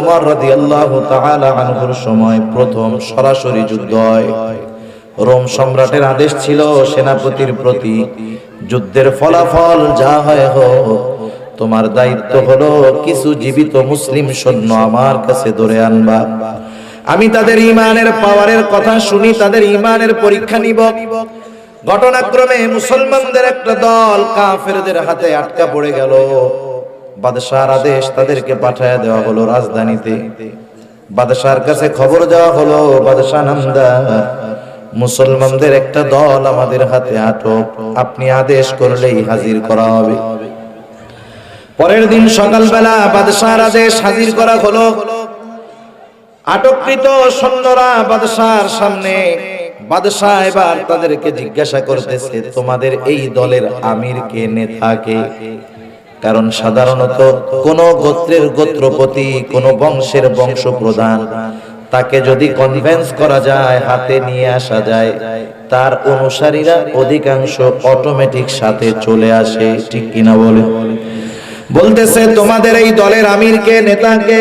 ওমর রাদিয়াল্লাহু তাআলা আনহুর সময় প্রথম সরাসরি যুদ্ধ হয়। রোম সম্রাটের আদেশ ছিল সেনাপতির প্রতি, যুদ্ধের ফলাফল যা হয় হোক, তোমার দায়িত্ব হলো কিছু জীবিত মুসলিম সৈন্য আমার কাছে ধরে আনবা। আমি তাদের ইমানের পাওয়ারের কথা শুনি, তাদের ইমানের পরীক্ষা নিব। ঘটনাক্রমে মুসলমানদের একটা দল কাফেরদের হাতে আটকা পড়ে গেল। বাদশাহর আদেশ তাদেরকে পাঠায় দেওয়া হলো রাজধানীতে। বাদশাহর কাছে খবর দেওয়া হলো বাদশাহ নামদার মুসলমানদের একটা দল আমাদের হাতে আটক, আপনি আদেশ করলেই হাজির করা হবে। পরের দিন সকালবেলা বাদশাহর আদেশ হাজির করা হলো। আটককৃত সৈন্যরা বাদশাহর সামনে বাদশাহ এবার তাদেরকে জিজ্ঞাসা করতেছে, তোমাদের এই দলের আমির কে নেতাকে কারণ সাধারণত কোন গোত্রের গোত্রপতি, কোন বংশের বংশ প্রধান তাকে যদি কনভেন্স করা যায়, হাতে নিয়ে আসা যায়, তার অনুসারীরা অধিকাংশ অটোমেটিক সাথে চলে আসে। ঠিক কিনা বলে? বলতেছে, তোমাদের এই দলের আমিরকে, নেতাকে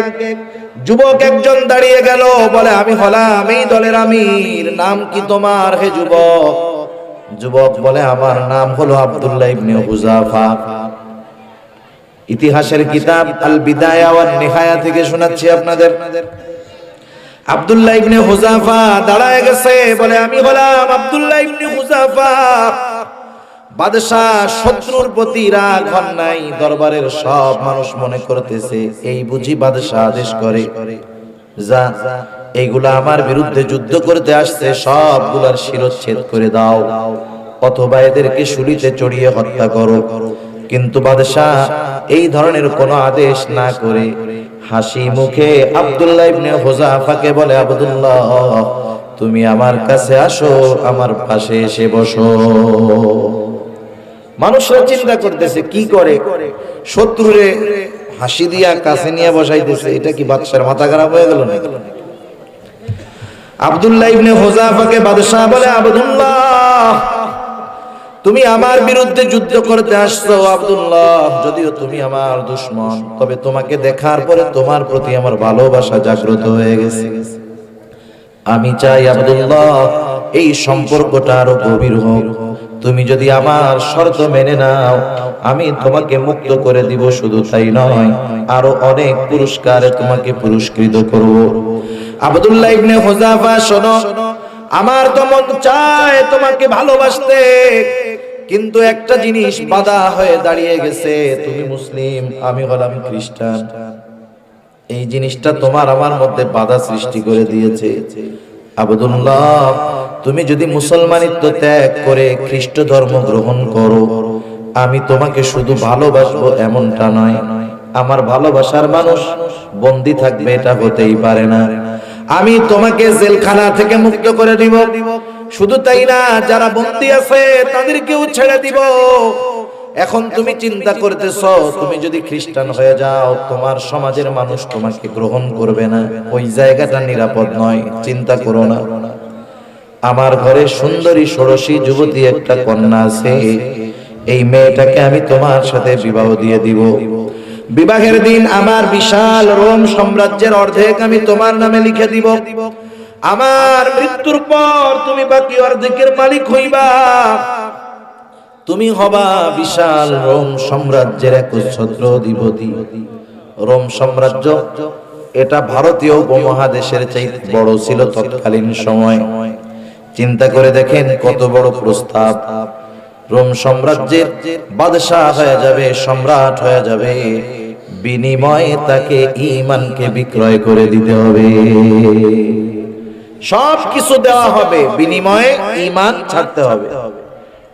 যুবক একজন দাঁড়িয়ে গেল। বলে, আমি হলাম এই দলের আমির। নাম কি তোমার হে যুবক? যুবক বলে, আমার নাম হলো আব্দুল্লাহ ইবনে হুজাফা। ইতিহাসের কিতাব আল বিদায়া ওয়ান নিহায়া থেকে শোনাচ্ছি আপনাদের। আব্দুল্লাহ ইবনে হুজাফা দাঁড়ায় গেছে, বলে, আমি হলাম আব্দুল্লাহ ইবনে হুজাফা। মনে সবগুলার শিরচ্ছেদ করে দাও। অথবা এদেরকে শুলিতে চড়িয়ে হত্যা করো। কিন্তু বাদশাহ এই ধরনের কোনো আদেশ না করে হাসি মুখে আব্দুল্লাহ ইবনে হুজাফাকে বলে, আব্দুল্লাহ, তুমি আমার কাছে আসো, আমার পাশে এসে বসো। মানুষরা চিন্তা করতেছে, কি করে? শত্রুরে হাসি দিয়া কাছে নিয়ে বসাইতেছে, এটা কি বাদশার মাথা খারাপ হয়ে গেল না আব্দুল্লাহ ইবনে হোজাফাকে বাদশাহ বলে, আব্দুল্লাহ তুমি আমার বিরুদ্ধে যুদ্ধ করতে আসছো, আব্দুল্লাহ। যদিও তুমি আমার দুশ্মন, তবে তোমাকে দেখার পরে তোমার প্রতি আমার ভালোবাসা জাগ্রত হয়ে গেছে। আমি চাই আব্দুল্লাহ, এই সম্পর্কটা আরও গভীর হোক। তুমি যদি আমার শর্ত মেনে নাও, আমি তোমাকে মুক্ত করে দিব, শুধু তাই নয়, আরও অনেক পুরস্কারে তোমাকে পুরস্কৃত করব। আব্দুল্লাহ ইবনে হুজাফা, শোনো। আমার তো মন চায় তোমাকে ভালোবাসতে। কিন্তু একটা জিনিস বাধা হয়ে দাঁড়িয়ে গেছে। তুমি মুসলিম, আমি হলাম খ্রিস্টান। এই জিনিসটা তোমার আমার মধ্যে বাধা সৃষ্টি করে দিয়েছে। আবদুল্লাহ, তুমি যদি মুসলমানিত্ব ত্যাগ করে খ্রিস্ট ধর্ম গ্রহণ করো, আমি তোমাকে শুধু ভালোবাসবো এমনটা নয়। আমার ভালোবাসার মানুষ বন্দি থাকবে, এটা হতেই পারে না। আমি তোমাকে জেলখানা থেকে মুক্ত করে দিব। শুধু তাই না, যারা বন্দি আছে, তাদেরকেও ছেড়ে দিব। এখন তুমি চিন্তা করতেছ, তুমি যদি খ্রিস্টান হয়ে যাও, তোমার সমাজের মানুষ তোমাকে গ্রহণ করবে না। ওই জায়গাটা নিরাপদ নয়, চিন্তা করো না। আমার ঘরে সুন্দরী, ষোড়শী যুবতী একটা কন্যা আছে। এই মেয়েটাকে আমি তোমার সাথে বিবাহ দিয়ে দিব। বিবাহের দিন আমার বিশাল রোম সাম্রাজ্যের অর্ধেক আমি তোমার নামে লিখে দিব। আমার মৃত্যুর পর তুমি বাকি অর্ধেকের মালিক হইবা। তুমি হবা বিশাল রোম সাম্রাজ্যের একচ্ছত্র অধিপতি। রোম সাম্রাজ্য, এটা ভারতীয় উপমহাদেশের চাই বড় ছিল তৎকালীন সময়। চিন্তা করে দেখেন কত বড় প্রস্তাব। রোম সাম্রাজ্যের বাদশাহ হয়ে যাবে, সম্রাট হয়ে যাবে। বিনিময়ে তাকে ইমানকে বিক্রয় করে দিতে হবে। সব কিছু দেওয়া হবে, বিনিময়ে ইমান ছাড়তে হবে।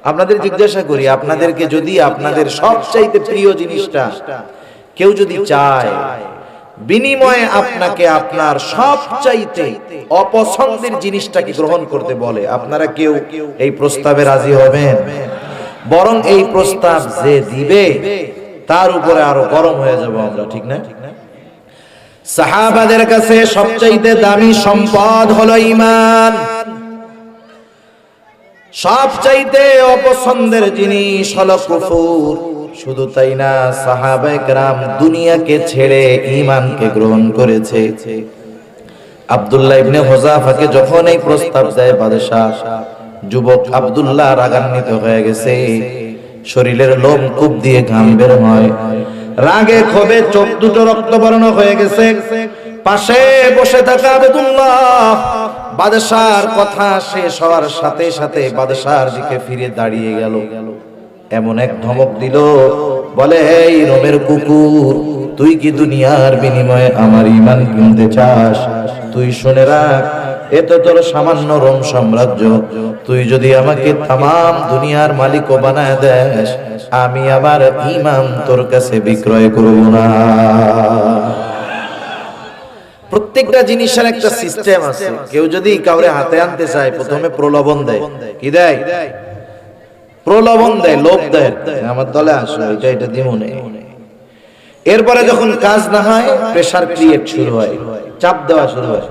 আপনাদের জিজ্ঞাসা করি, আপনাদেরকে যদি আপনাদের সবচাইতে প্রিয় জিনিসটা কেউ যদি চায় বিনিময়ে আপনাকে আপনার সবচাইতে অপছন্দের জিনিসটাকে গ্রহণ করতে বলে। আপনারা কেউ এই প্রস্তাবে রাজি হবেন? বরং এই প্রস্তাব যে দিবে, তার উপরে আরও গরম হয়ে যাব আমরা, ঠিক না? সাহাবাদের কাছে সবচাইতে দামি সম্পদ হলো ইমান সবচাইতে অপছন্দের জিনিস হলো কুফুর। শুধু তাই না, সাহাবায়ে কেরাম দুনিয়াকে ছেড়ে ঈমানকে গ্রহণ করেছে। আব্দুল্লাহ ইবনে হোজাফাকে যখন এই প্রস্তাব দেয় বাদশাহ, যুবক রাগান্বিত হয়ে গেছে। শরীরের লোম কূপ দিয়ে ঘাম বের হয়। রাগে ক্ষোভে চোখ দুটো হয়ে গেছে। পাশে বসে থাকা আবদুল্লাহ, বাদশার কথা শেষ হওয়ার সাথে সাথে বাদশার দিকে ফিরে দাঁড়িয়ে গেল। এমন এক ধমক দিল, বলে, এই রোমের কুকুর, তুই কি দুনিয়ার বিনিময়ে আমার ইমান কিনতে চাস? তুই শুনে রাখ, এ তো তোর সামান্য রোম সাম্রাজ্য। তুই যদি আমাকে তাম দুনিয়ার মালিকও বানায় দেস, আমি আবার ইমান তোর কাছে বিক্রয় করব না। প্রত্যেকটা জিনিসের একটা সিস্টেম আছে। কেউ যদি কাউরে হাতে আনতে চায়, প্রথমে প্রলোভন দেয়। কি দেয়? প্রলোভন দেয়, লোভ দেয়। আমার দলে আসো, এটা এটা দিমু নেই এরপরে যখন কাজ না হয় প্রেসার ক্রিয়েট শুরু হয়, চাপ দেওয়া শুরু হয়।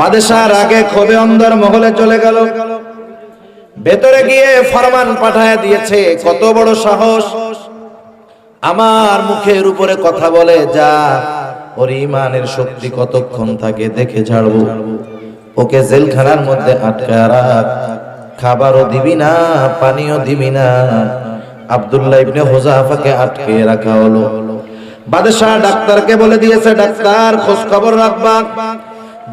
বাদেশার আগে ক্ষোভে অন্দর মহলে চলে গেল। ভেতরে গিয়ে ফরমান পাঠায় দিয়েছে, কত বড় সাহস। আমার মুখের উপরে কথা বলে, যা, ওর ইমানের শক্তি কতক্ষণ থাকে দেখে ছাড়বো ওকে জেলখানার মধ্যে আটকায় রাখ। খাবারও দিবি না, পানিও দিবি না। আব্দুল্লাহ ইবনে হোজাফাকে আটকে রাখা হলো। বাদশাহ ডাক্তারকে বলে দিয়েছে, ডাক্তার খোঁজ খবর রাখবা।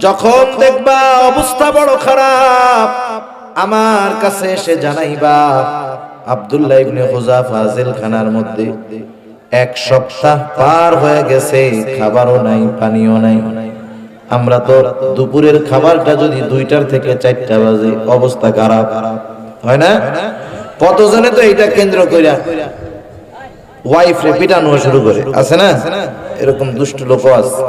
যখন দেখবা অবস্থা বড় খারাপ, আমার কাছে এসে জানাইবা। আব্দুল্লাহ ইবনে হোজাফা জেলখানার মধ্যে এক সপ্তাহ পার হয়ে গেছে, খাবারও নাই, পানিও নাই। আমরা তো দুপুরের খাবারটা যদি দুইটার থেকে চারটা বাজে, অবস্থা খারাপ। হয় না? কতজনে তো এইটা কেন্দ্র কইরা ওয়াইফ রে পিটানো শুরু করে। আছে না? এরকম দুষ্ট লোক আছে।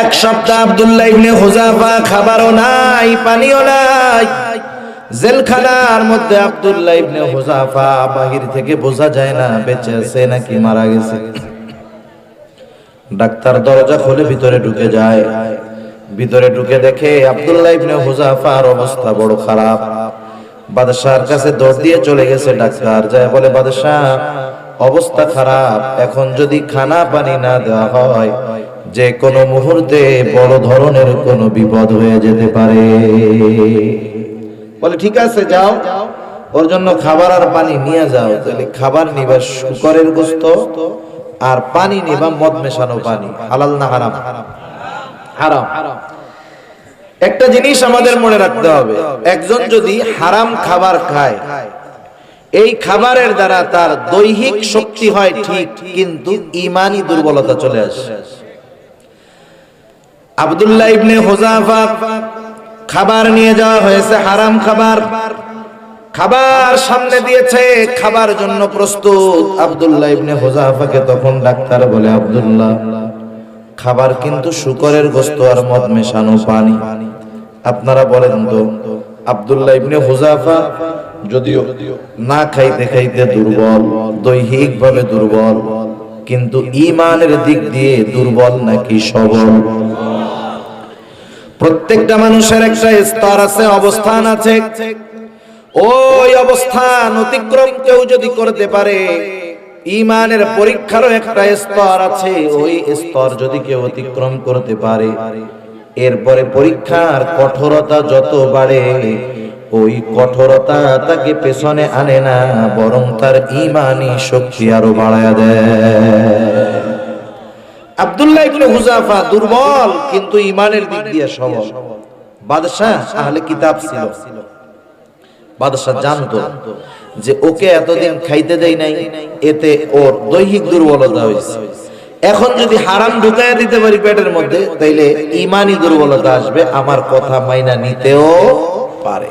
এক সপ্তাহ আব্দুল্লাহ ইবনে হুজাফা খাবারও নাই, পানিও নাই। জেলখানার মধ্যে আব্দুল্লাহ ইবনে হুজাফা বাহির থেকে বোঝা যায় না, বেঁচে আছে নাকি মারা গেছে। ডাক্তার দরজা খুলে ভিতরে ঢুকে যায়। ভিতরে ঢুকে দেখে আব্দুল্লাহ ইবনে হুজাফার অবস্থা বড় খারাপ। বাদশার কাছে দৌড় দিয়ে চলে গেছে ডাক্তার, যায় বলে বাদশাহ অবস্থা খারাপ। এখন যদি খানা পানি না দেওয়া হয়, যে কোনো মুহূর্তে বড় ধরনের কোনো বিপদ হয়ে যেতে পারে। বলে, ঠিক আছে, যাও। ওর জন্য খাবার আর পানি নিয়ে যাও। তাহলে খাবার নিবা, শুকরের গোস্ত আর পানি নিবা মদ মেশানো পানি। হালাল না হারাম? হারাম। একটা জিনিস আমাদের মনে রাখতে হবে। একজন যদি হারাম খাবার খায় এই খাবারের দ্বারা তার দৈহিক শক্তি হয় ঠিক কিন্তু ইমানি দুর্বলতা চলে আসে। আব্দুল্লাহ ইবনে হোজাফা খাবার নিয়ে যাওয়া হয়েছে হারাম খাবার। খাবার সামনে দিয়েছে, খাবার জন্য প্রস্তুত। আব্দুল্লাহ ইবনে হোজাফাকে তখন ডাক্তার বলে, আব্দুল্লাহ, খাবার কিন্তু শুকরের গোস্ত আর মদ মেশানো পানি। আপনারা বলেন তো, আব্দুল্লাহ ইবনে হুজাফা যদিও না খাইতে খাইতে দুর্বল দৈহিক ভাবে দুর্বল, কিন্তু ইমানের দিক দিয়ে দুর্বল নাকি সবল? প্রত্যেকটা মানুষের একটা স্তর আছে, অবস্থান আছে। ওই অবস্থান অতিক্রম কেউ যদি করতে পারে, ইমানের পরীক্ষারও একটা স্তর আছে, ওই স্তর যদি কেউ অতিক্রম করতে পারে, এরপরে পরীক্ষার কঠোরতা যত বাড়ে, ওই কঠোরতা তাকে পেছনে আনে না, বরং তার ইমানি শক্তি আরও বাড়ায় দেয়। আব্দুল্লাহ ইবনে হুজাফা দুর্বল, কিন্তু ইমানের দিক দিয়ে সবল। বাদশাহ আহলে কিতাব ছিল। বাদশাহ জানতো যে ওকে এতদিন খাইতে দেয় নাই এতে ওর দৈহিক দুর্বলতা হয়েছে। এখন যদি হারাম ঢুকাইয়া দিতে পারি পেটের মধ্যে তাইলে ইমানি দুর্বলতা আসবে আমার কথা মাইনা নিতেও পারে।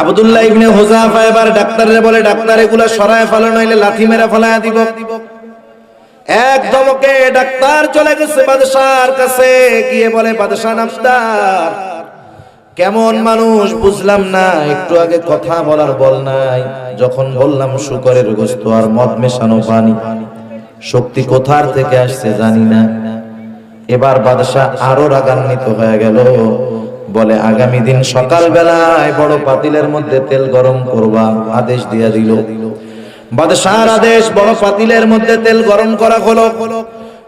আব্দুল্লাহ ইবনে হুজাফা এবার ডাক্তারে বলে ডাক্তার এগুলা সরায় ফেলো নইলে লাথি মেরা ফেলায়া দিব। এক ধমকে ডাক্তার চলে গেছে বাদশার কাছে। গিয়ে বলে বাদশাহ নামদার কেমন মানুষ বুঝলাম না, একটু আগে কথা বলার বল নাই, যখন বললাম শুকরের গোস্ত আর মদ মেশানো পানি। শক্তি কোথার থেকে আসছে জানি না। এবার বাদশাহ আরও রাগান্বিত হয়ে গেল, বলে, আগামী দিন সকাল বেলায় বড় পাতিলের মধ্যে তেল গরম করবা আদেশ দিয়া দিল। বাদশাহর আদেশ, বড় পাতিলের মধ্যে তেল গরম করা হলো হলো।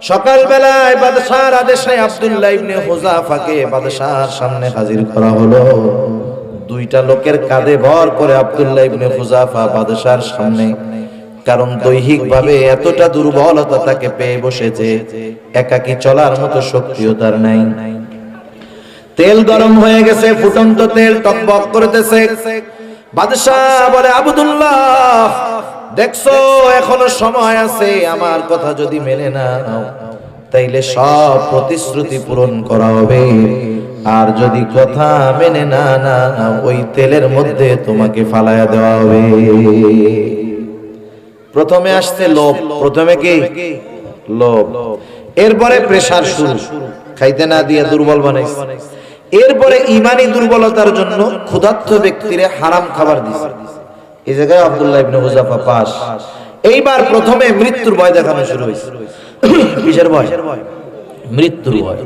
সকাল বেলায় বাদশাহর আদেশে আব্দুল্লাহ ইবনে হুজাফাকে বাদশাহর সামনে হাজির করা হলো। দুইটা লোকের কাঁধে ভর করে আব্দুল্লাহ ইবনে হুজাফা বাদশাহর সামনে, কারণ দৈহিক ভাবে এতটা দুর্বলতা তাকে পেয়ে বসেছে, একাকি চলার মতো শক্তিও তার নাই। তেল গরম হয়ে গেছে, ফুটন্ত তেল টকবক করতেছে। বাদশাহ বলে, আবদুল্লাহ দেখছ, এখনও সময় আছে, আমার কথা যদি মেনে না তাইলে সব প্রতিশ্রুতি পূরণ করা হবে। আর যদি কথা মেনে না না ওই তেলের মধ্যে তোমাকে ফালায়া দেওয়া হবে। প্রথমে আসছে লোভ, প্রথমে কি? লোভ। এরপরে প্রেসার শুরু, খাইতে না দিয়ে দুর্বল বানাইছে। এরপরে ইমানি দুর্বলতার জন্য ক্ষুধার্ত ব্যক্তিরে হারাম খাবার দিছে। এই জায়গায় আব্দুল্লাহ ইবনে হুজাফা পাস এইবার প্রথমে মৃত্যুর ভয় দেখানো শুরু হয়েছে। কিসের ভয়? মৃত্যুর ভয়।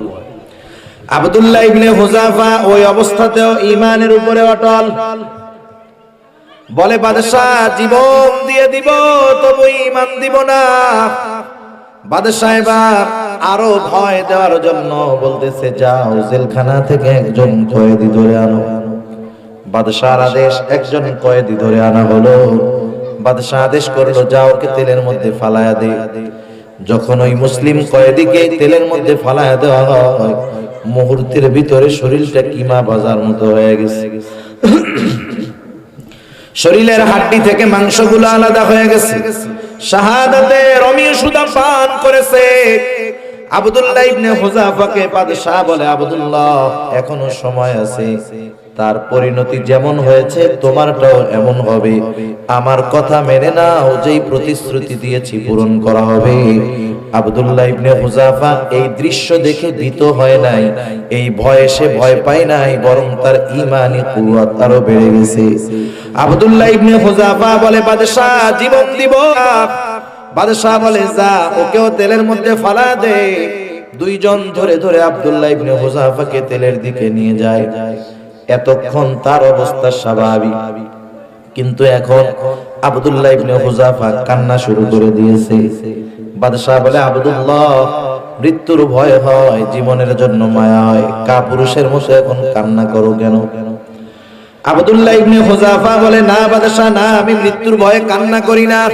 আব্দুল্লাহ ইবনে হুজাফা ওই অবস্থাতেও ইমানের উপরে অটল। বলে, বাদশাহ, জীবন দিয়ে দিব, তবু ইমান দিব না। বাদশাহ এবার আরও ভয় দেওয়ার জন্য বলতেছে, যাও, জেলখানা থেকে একজন কয়েদি ধরে আনো। বাদশাহর আদেশ একজন কয়েদি ধরে আনা হলো। বাদশাহ আদেশ করল, যাও ওকে তেলের মধ্যে ফালায়া দে। যখন ওই মুসলিম কয়েদিকে তেলের মধ্যে ফালায়া দেওয়া হয়, মুহূর্তের ভিতরে শরীরটা কিমা বাজার মতো হয়ে গেছে। শরীরের হাড্ডি থেকে মাংসগুলো আলাদা হয়ে গেছে। শাহাদাতে রমি সুদা পান করেছে। আব্দুল্লাহ ইবনে হুজাফাকে বাদশাহ বলে, আব্দুল্লাহ, এখনও সময় আছে। তার পরিণতি যেমন হয়েছে, তোমারটাও এমন হবে। আমার কথা মেনে নাও, যেই প্রতিশ্রুতি দিয়েছি পূরণ করা হবে। আব্দুল্লাহ ইবনে হুজাফা এই দৃশ্য দেখে ভীত হয় নাই। এই ভয়ে সে ভয় পায় নাই, বরং তার ইমানি কুয়াত আরও বেড়ে গেছে। আব্দুল্লাহ ইবনে হুজাফা বলে, বাদশাহ জীবন দিব। বাদশাহ বলে, যা, ওকেও তেলের মধ্যে ফালা দে। দুইজন ধরে ধরে আব্দুল্লাহ ইবনে হুজাফাকে তেলের দিকে নিয়ে যায়। এতক্ষণ তার অবস্থা স্বাভাবিক। কিন্তু এখন আব্দুল্লাহ ইবনে হুজাফা কান্না শুরু করে দিয়েছে। বাদশাহ বলে, আব্দুল্লাহ, মৃত্যুর ভয় হয়, জীবনের জন্য মায়া হয়। কা পুরুষের মতো এখন কান্না করো কেন? আবদুল্লাহ ইবনে হুজাফা বলে, না বাদশাহ, না, আমি মৃত্যুর ভয়ে কান্না করি না।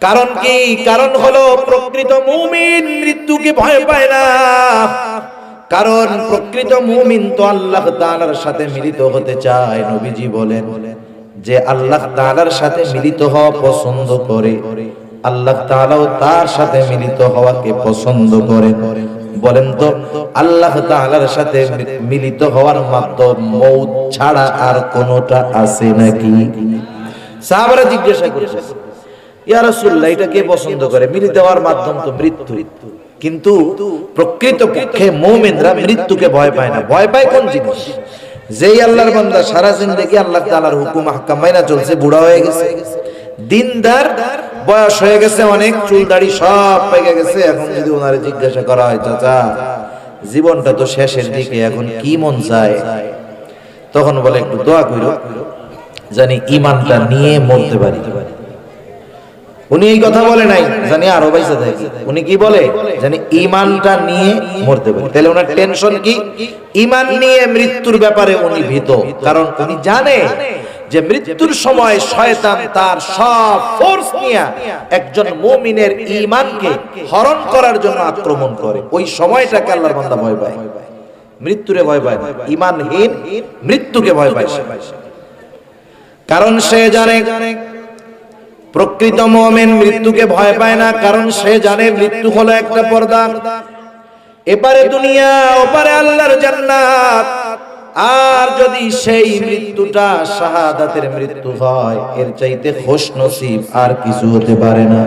কারণ কি? কারণ হলো প্রকৃত মুমিন মৃত্যুকে ভয় পায় না। কারণ প্রকৃত মুমিন তো আল্লাহ তাআলার সাথে মিলিত হতে চায়, নবীজি বলেন। যে আল্লাহ তাআলার সাথে মিলিত হওয়া পছন্দ করে, আল্লাহ তাআলাও তার সাথে মিলিত হওয়াকে পছন্দ করেন বলেন তো, আল্লাহ তাআলার সাথে মিলিত হওয়ার মাধ্যম মৌত ছাড়া আর কোনটা আছে নাকি? সাহাবারা জিজ্ঞাসা করছে, ইয়া রাসূলুল্লাহ, এটা কে পছন্দ করে? মিলিত হওয়ার মাধ্যম তো মৃত্যু। কিন্তু প্রকৃত পক্ষে মুমিনরা মৃত্যুকে ভয় পায় না। ভয় পায় কোন জিনিস? যেই আল্লাহর বান্দা সারা জিন্দেগি আল্লাহ তাআলার হুকুম আহকাম মাইনা চলছে, বুড়া হয়ে গেছে। দিনদার, বয়স হয়ে গেছে অনেক, চুল দাড়ি সব পেকে গেছে। এখন যদি ওনারে জিজ্ঞাসা করা হয়, চাচা, জীবনটা তো শেষের দিকে, এখন কি মন চায়? তখন বলে, একটু দোয়া কইরো, জানি ইমানটা নিয়ে মরতে পারি। উনি এই কথা বলে নাই, জানি আরও বাইসা থাকে উনি কি বলে? জানি ইমানটা নিয়ে মরতে পারি তাহলে ওনার টেনশন কি? ইমান নিয়ে মৃত্যুর ব্যাপারে উনি ভীত। কারণ উনি জানে যে মৃত্যুর সময় শয়তান তার সব ফোর্স নিয়ে একজন মুমিনের ঈমানকে হরণ করার জন্য আক্রমণ করে। ওই সময়টাকে আল্লাহর বান্দা ভয় পায়। মৃত্যুরে ভয় পায় ঈমানহীন মৃত্যুকে ভয় পায়। কারণ সে জানে প্রকৃত মোমেন মৃত্যুকে ভয় পায় না, কারণ সে জানে মৃত্যু হলো একটা পর্দা। এপারে দুনিয়া, ওপারে আল্লাহর জান্নাত। আর যদি সেই মৃত্যুটা শাহাদাতের মৃত্যু হয়, এর চাইতে খোশ নসিব আর কিছু হতে পারে না।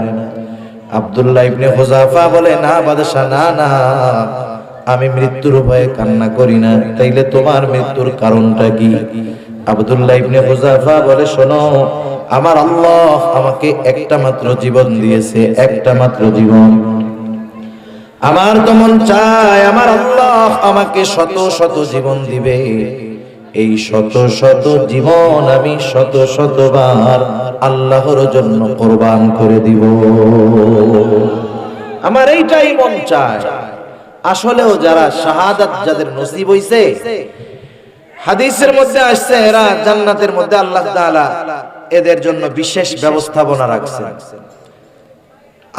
আব্দুল্লাহ ইবনে হুজাফা বলে, না বাদশা না না, আমি মৃত্যুর ভয়ে কান্না করি না। তাইলে তোমার মৃত্যুর কারণটা কি? আব্দুল্লাহ ইবনে হুজাফা বলে, শোনো আমার আল্লাহ আমাকে একটা মাত্র জীবন দিয়েছে, একটা মাত্র জীবন। আমার তো মন চায় আমার আল্লাহ আমাকে শত শত জীবন দিবে। এই শত শত জীবন আমি শত শতবার আল্লাহর জন্য কোরবান করে দিব। আমার এইটাই মন চায়। আসলেও যারা শাহাদাত যাদের নসিব হইছে হাদিসের মধ্যে আসছে এরা জান্নাতের মধ্যে আল্লাহ তাআলা এদের জন্য বিশেষ ব্যবস্থাপনা রাখছেন।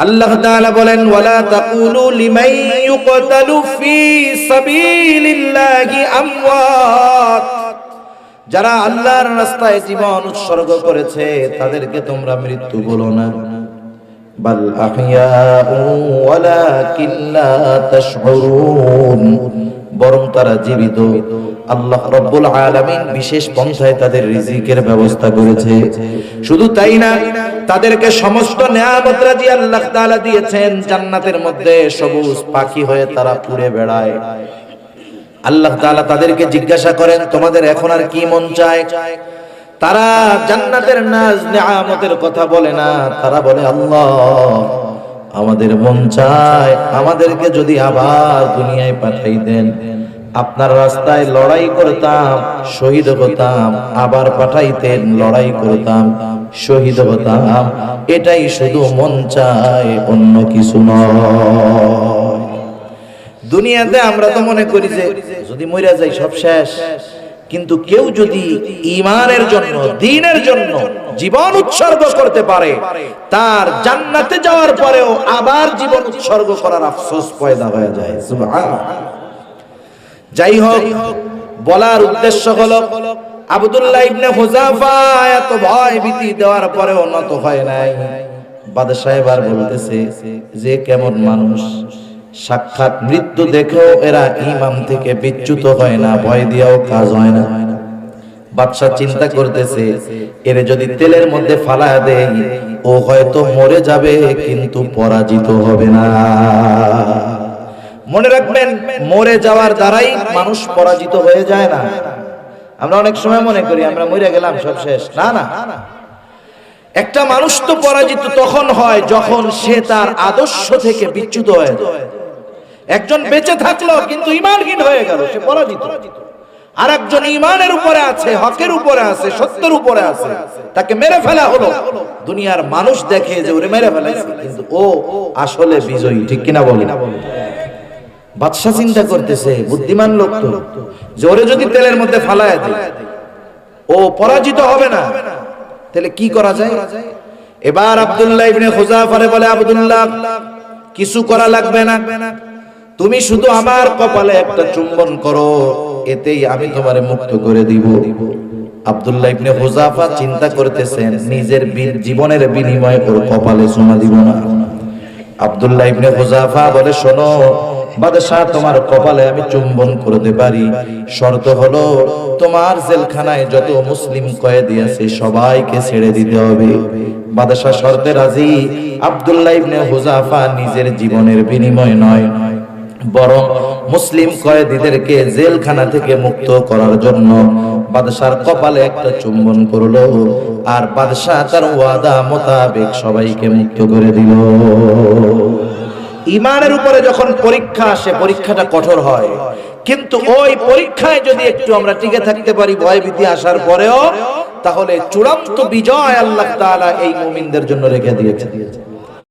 আল্লাহ তাআলা বলেন ওয়ালা তাকুলু লিমান ইউকতালু ফি সাবিলিল্লাহি আমওয়াত। যারা আল্লাহর রাস্তায় জীবন উৎসর্গ করেছে তাদেরকে তোমরা মৃত্যু বলো না। বাল আহইয়াউ ওয়ালাকিন লা তাশউরুন বরং তারা জীবিত। আল্লাহ রব্বুল আলামিন বিশেষ পন্থায় তাদের রিজিকের ব্যবস্থা করেছে। শুধু তাই না, তাদেরকে সমস্ত নেয়ামত রাজি আল্লাহ তাআলা দিয়েছেন, জান্নাতের মধ্যে সবুজ পাখি হয়ে তারা পুড়ে বেড়ায়। আল্লাহ তাআলা তাদেরকে জিজ্ঞাসা করেন, তোমাদের এখন আর কি মন চায়? তারা জান্নাতের নাজ নেয়ামতের কথা বলে না, তারা বলে, আল্লাহ আমাদের মন চায়, আমাদেরকে যদি আবার দুনিয়ায় পাঠাই দেন। আপনার রাস্তায় লড়াই করতাম, শহীদ হতাম, আবার পাঠাইতেন, লড়াই করতাম, শহীদ হতাম। এটাই শুধু মন চায়, অন্য কিছু নয়। দুনিয়াতে আমরা তো মনে করি যে, যদি মরে যাই সব শেষ। কিন্তু কেউ যদি ইমানের জন্য, দিনের জন্য জীবন উৎসর্গ করতে পারে, তার জান্নাতে যাওয়ার পরেও আবার জীবন উৎসর্গ করার আফসোস পয়দা হয়ে যায়। যাই হোক বলার উদ্দেশ্য হলো, আব্দুল্লাহ ইবনে হুজাফা এত ভয় ভীতি দেওয়ার পরেও নত হয় নাই। বাদশাহ এবার বলতেছে যে, কেমন মানুষ? সাক্ষাৎ মৃত্যু দেখেও এরা ইমাম থেকে বিচ্যুত হয় না, ভয় দিয়েও কাজ হয় না। বাদশাহ চিন্তা করতেছে, এর যদি তেলের মধ্যে ফালায় দেয়, ও হয়তো মরে যাবে, কিন্তু পরাজিত হবে না। মনে রাখবেন, মরে যাওয়ার দ্বারাই মানুষ পরাজিত হয়ে যায় না। আমরা অনেক সময় মনে করি, আমরা মরে গেলাম, সব শেষ। না না। একটা মানুষ তো পরাজিত তখন হয় যখন সে তার আদর্শ থেকে বিচ্যুত হয়ে। একজন বেঁচে থাকল কিন্তু ইমানহীন হয়ে গেল সে পরাজিত। আর একজন ইমানের উপরে আছে হকের উপরে আছে সত্যের উপরে আছে। তাকে মেরে ফেলা হলো। দুনিয়ার মানুষ দেখে যে ওরে মেরে ফেলাইছে কিন্তু ও আসলে বিজয়ী ঠিক কিনা বলি না বাদশা চিন্তা করতেছে বুদ্ধিমান লোক তো যে ওরে যদি তেলের মধ্যে ফালায় দেয় ও পরাজিত হবে না। তাহলে কি করা যায়? এবার আব্দুল্লাহ ইবনে খুজাফারে বলে আব্দুল্লাহ কিছু করা লাগবে না। তুমি শুধু আমার কপালে একটা চুম্বন করো, এতেই আমি তোমারে মুক্ত করে দিব। আব্দুল্লাহ ইবনে হুজাফা চিন্তা করতেছেন, নিজের জীবনের বিনিময়ে ওর কপালে দিব না। আব্দুল্লাহ ইবনে হুজাফা বলে, শোনো, বাদশাহ, তোমার কপালে আমি চুম্বন করতে পারি। শর্ত হলো, তোমার জেলখানায় যত মুসলিম কয়েদি আছে, সবাইকে ছেড়ে দিতে হবে। বাদশাহ শর্তে রাজি। আব্দুল্লাহ ইবনে হুজাফা নিজের জীবনের বিনিময় নয়। বরং মুসলিম কয়েদিদেরকে জেলখানা থেকে মুক্ত করার জন্য বাদশার কপালে একটা চুম্বন করল আর বাদশাহ তার ওয়াদা মোতাবেক সবাইকে মুক্ত করে দিল। ইমানের উপরে যখন পরীক্ষা আসে, পরীক্ষাটা কঠোর হয়। কিন্তু ওই পরীক্ষায় যদি একটু আমরা টিকে থাকতে পারি ভয় ভীতি আসার পরেও, তাহলে চূড়ান্ত বিজয় আল্লাহ তাআলা এই মুমিনদের জন্য রেখে দিয়েছে